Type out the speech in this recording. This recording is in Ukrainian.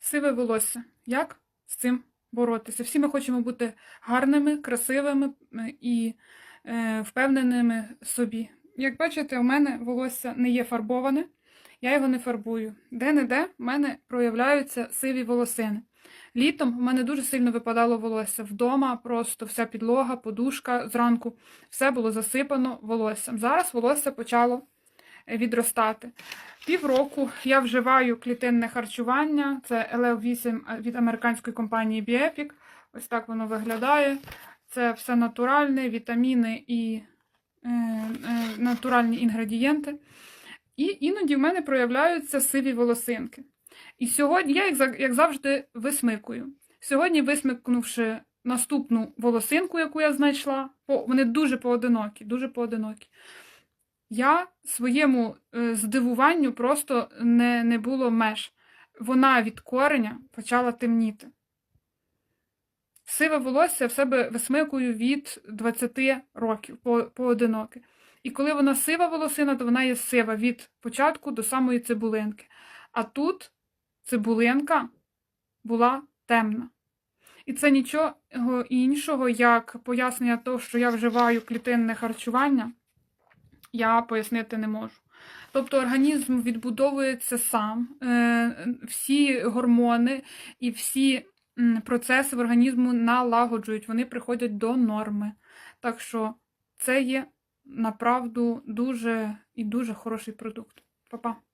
Сиве волосся. Як з цим боротися? Всі ми хочемо бути гарними, красивими е, і е, впевненими собі. Як бачите, у мене волосся не є фарбоване, я його не фарбую. Де-не-де в мене проявляються сиві волосини. Літом в мене дуже сильно випадало волосся. Вдома просто вся підлога, подушка зранку, все було засипано волоссям. Зараз волосся почало відростати. Півроку я вживаю клітинне харчування. Це LL8 від американської компанії Biepic. Ось так воно виглядає. Це все натуральне, вітаміни і е, е, натуральні інгредієнти. І іноді в мене проявляються сиві волосинки. І сьогодні я, як, як завжди, висмикую. Сьогодні, висмикнувши наступну волосинку, яку я знайшла, вони дуже поодинокі, дуже поодинокі. Я своєму е, здивуванню просто не, не було меж. Вона від кореня почала темніти. Сиве волосся в себе висмикую від 20 років по, поодиноке. І коли вона сива волосина, то вона є сива від початку до самої цибулинки. А тут цибулинка була темна. І це нічого іншого, як пояснення того, що я вживаю клітинне харчування, я пояснити не можу. Тобто організм відбудовується сам, е, всі гормони і всі процеси в організму налагоджують, вони приходять до норми. Так що це є направду дуже і дуже хороший продукт. Па-па.